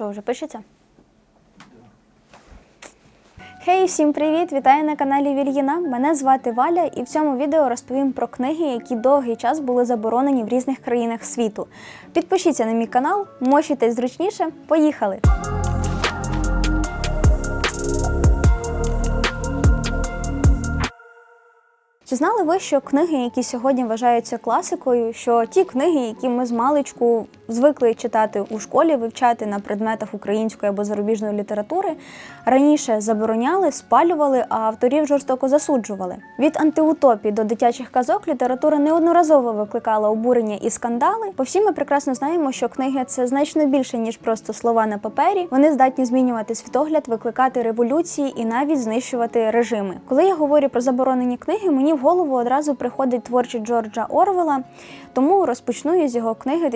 Що, вже пишеться? Хей, всім привіт! Вітаю на каналі Вільїна. Мене звати Валя, і в цьому відео розповім про книги, які довгий час були заборонені в різних країнах світу. Підпишіться на мій канал, мощуйтесь зручніше. Поїхали! Чи знали ви, що книги, які сьогодні вважаються класикою, що ті книги, які ми з маличку звикли читати у школі, вивчати на предметах української або зарубіжної літератури, раніше забороняли, спалювали, а авторів жорстоко засуджували. Від антиутопії до дитячих казок література неодноразово викликала обурення і скандали. Бо всі ми прекрасно знаємо, що книги це значно більше ніж просто слова на папері. Вони здатні змінювати світогляд, викликати революції і навіть знищувати режими. Коли я говорю про заборонені книги, мені в голову одразу приходить творчість Джорджа Орвела, тому розпочну я з його книги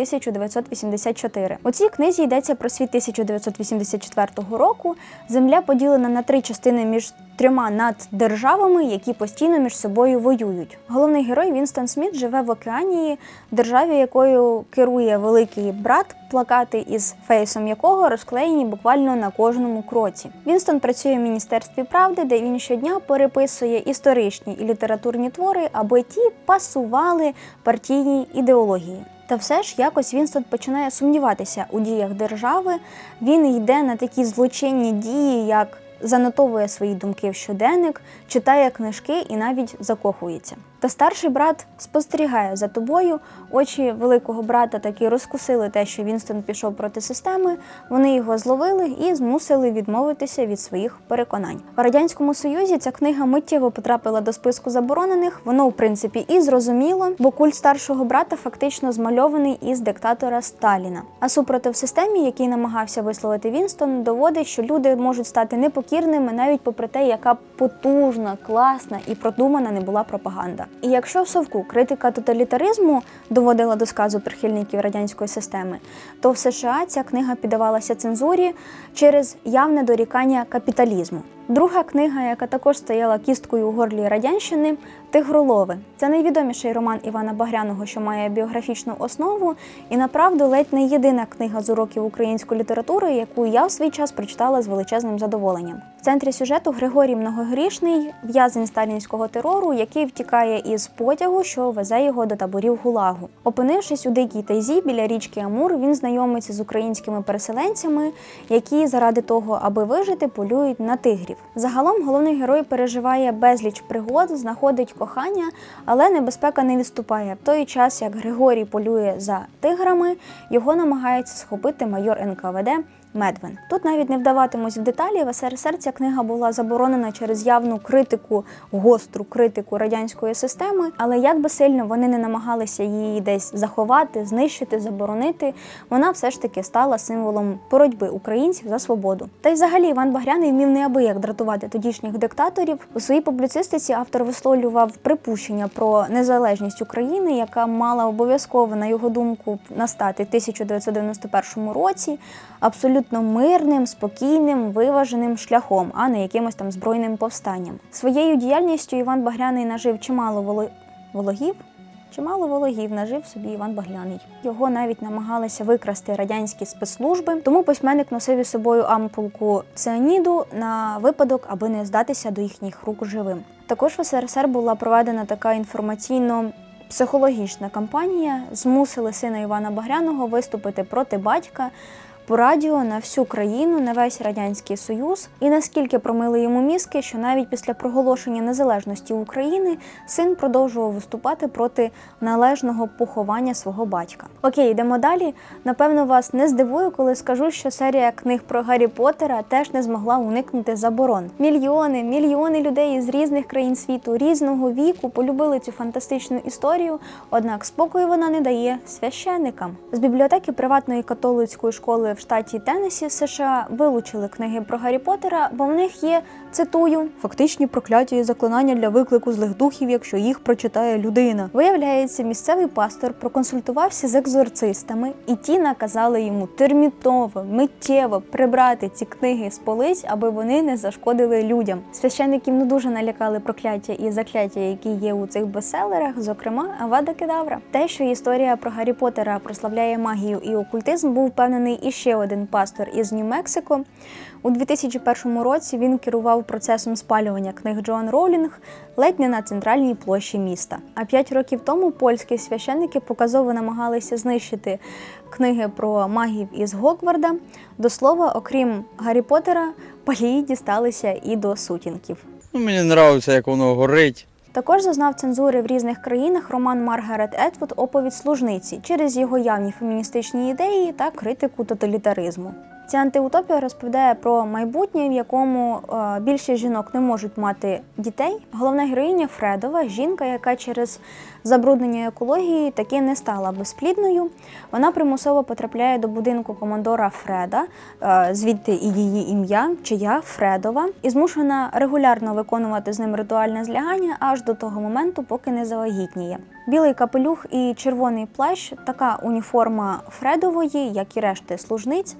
1984. У цій книзі йдеться про світ 1984 року. Земля поділена на три частини між трьома наддержавами, які постійно між собою воюють. Головний герой Вінстон Сміт живе в Океанії, державі якою керує великий брат, плакати із фейсом якого розклеєні буквально на кожному кроці. Вінстон працює в міністерстві правди, де він щодня переписує історичні і літературні твори, аби ті пасували партійній ідеології. Та все ж якось Вінстон починає сумніватися у діях держави. Він йде на такі злочинні дії, як занотовує свої думки в щоденник, читає книжки і навіть закохується. Та старший брат спостерігає за тобою. Очі великого брата таки розкусили те, що Вінстон пішов проти системи. Вони його зловили і змусили відмовитися від своїх переконань. В радянському союзі ця книга миттєво потрапила до списку заборонених. Воно, в принципі, і зрозуміло, бо культ старшого брата фактично змальований із диктатора Сталіна. А супротив системі, який намагався висловити Вінстон, доводить, що люди можуть стати непокірними навіть попри те, яка потужна, класна і продумана не була пропаганда. І якщо в совку критика тоталітаризму доводила до сказу прихильників радянської системи, то в США ця книга піддавалася цензурі через явне дорікання капіталізму. Друга книга, яка також стояла кісткою у горлі радянщини Тигролови. Це найвідоміший роман Івана Багряного, що має біографічну основу, і направду ледь не єдина книга з уроків української літератури, яку я в свій час прочитала з величезним задоволенням. В центрі сюжету Григорій Многогрішний, в'язень сталінського терору, який втікає із потягу, що везе його до таборів Гулагу. Опинившись у дикій тайзі біля річки Амур, він знайомиться з українськими переселенцями, які заради того, аби вижити, полюють на тигрів. Загалом головний герой переживає безліч пригод, знаходить кохання, але небезпека не відступає. В той час, як Григорій полює за тиграми, його намагається схопити майор НКВД Медвен. Тут навіть не вдаватимусь в деталі. В СРСР ця книга була заборонена через явну критику, гостру критику радянської системи. Але як би сильно вони не намагалися її десь заховати, знищити, заборонити, вона все ж таки стала символом боротьби українців за свободу. Та й взагалі Іван Багряний вмів неабияк дратувати тодішніх диктаторів. У своїй публіцистиці автор висловлював припущення про незалежність України, яка мала обов'язково, на його думку, настати в 1991 році. Абсолютно мирним, спокійним, виваженим шляхом, а не якимось там збройним повстанням. Своєю діяльністю Іван Багряний нажив чимало воло... вологів. Чимало вологів нажив собі Іван Багляний. Його навіть намагалися викрасти радянські спецслужби, тому письменник носив із собою ампулку цианіду на випадок, аби не здатися до їхніх рук живим. Також в СРСР була проведена така інформаційно. Психологічна кампанія змусили сина Івана Багряного виступити проти батька по радіо на всю країну, на весь радянський союз, і наскільки промили йому мізки, що навіть після проголошення незалежності України син продовжував виступати проти належного поховання свого батька. Окей, йдемо далі. Напевно, вас не здивую, коли скажу, що серія книг про Гаррі Поттера теж не змогла уникнути заборон. Мільйони, мільйони людей з різних країн світу, різного віку полюбили цю фантастичну історію. Однак спокою вона не дає священникам. З бібліотеки приватної католицької школи в штаті Теннесі США вилучили книги про Гаррі Поттера, бо в них є цитую фактичні прокляття і заклинання для виклику злих духів, якщо їх прочитає людина. Виявляється, місцевий пастор проконсультувався з екзорцистами, і ті наказали йому термітово, миттєво прибрати ці книги з полиць, аби вони не зашкодили людям. Священників не дуже налякали прокляття і закляття, які є у цих бестселерах, зокрема Авада Кедавра. Те, що історія про Гаррі Поттера прославляє магію і окультизм, був впевнений іще ще один пастор із Нью-Мексико. У 2001 році він керував процесом спалювання книг Джоан Роулінг ледь не на центральній площі міста. А п'ять років тому польські священники показово намагалися знищити книги про магів із Гокварда. До слова, окрім Гаррі Поттера, палії дісталися і до сутінків. Ну, мені подобається, як воно горить. Також зазнав цензури в різних країнах роман Маргарет Етвуд Оповідь служниці через його явні феміністичні ідеї та критику тоталітаризму. Ця антиутопія розповідає про майбутнє, в якому е, більшість жінок не можуть мати дітей. Головна героїня Фредова, жінка, яка через забруднення екології таки не стала безплідною. Вона примусово потрапляє до будинку командора Фреда, е, звідти і її ім'я, чия Фредова, і змушена регулярно виконувати з ним ритуальне злягання аж до того моменту, поки не завагітніє. Білий капелюх і червоний плащ така уніформа Фредової, як і решти служниць.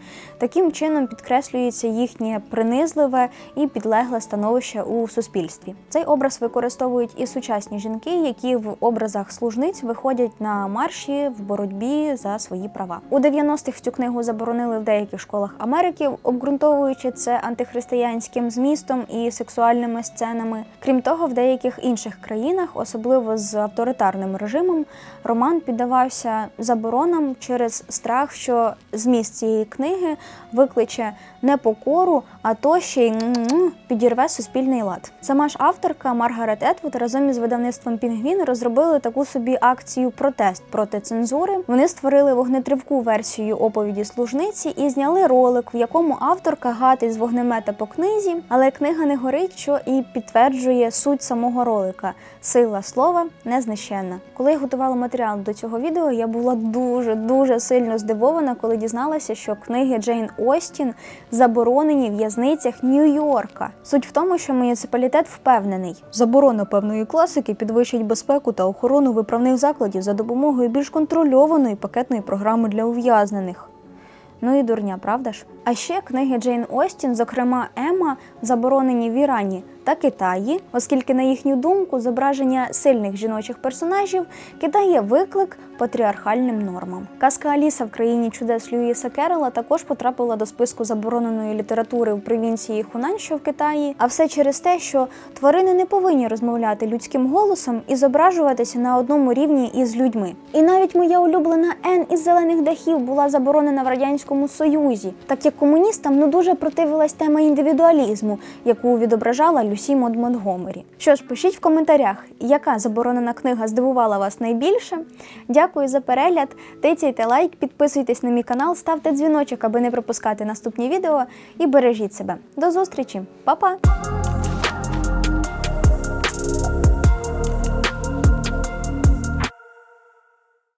Таким чином підкреслюється їхнє принизливе і підлегле становище у суспільстві. Цей образ використовують і сучасні жінки, які в образах служниць виходять на марші в боротьбі за свої права. У 90-х цю книгу заборонили в деяких школах Америки, обґрунтовуючи це антихристиянським змістом і сексуальними сценами. Крім того, в деяких інших країнах, особливо з авторитарним режимом, роман піддавався заборонам через страх, що зміст цієї книги викличе не покору, а то ще й підірве суспільний лад. Сама ж авторка Маргарет Етвуд разом із видавництвом Пінгвін розробили таку собі акцію протест проти цензури. Вони створили вогнетривку версію оповіді служниці і зняли ролик, в якому авторка гатить з вогнемета по книзі, але книга не горить, що і підтверджує суть самого ролика. Сила слова незнищенна. Коли я готувала матеріал до цього відео, я була дуже дуже сильно здивована, коли дізналася, що книги Джейн Остін заборонені в'язницях Нью-Йорка. Суть в тому, що муніципалітет впевнений, заборона певної класики підвищить безпеку та охорону виправних закладів за допомогою більш контрольованої пакетної програми для ув'язнених. Ну і дурня, правда ж? А ще книги Джейн Остін, зокрема Ема, заборонені в Ірані та Китаї, оскільки, на їхню думку, зображення сильних жіночих персонажів кидає виклик патріархальним нормам. Казка Аліса в країні чудес Льюіса Керрела також потрапила до списку забороненої літератури в провінції Хунань, що в Китаї. А все через те, що тварини не повинні розмовляти людським голосом і зображуватися на одному рівні із людьми. І навіть моя улюблена Ен із зелених дахів була заборонена в радянському союзі, так як комуністам ну дуже противилась тема індивідуалізму, яку відображала Люсі Мод Монтгомері. Що ж, пишіть в коментарях, яка заборонена книга здивувала вас найбільше. Дякую за перегляд. Тицяйте лайк, підписуйтесь на мій канал, ставте дзвіночок, аби не пропускати наступні відео і бережіть себе. До зустрічі, Па-па!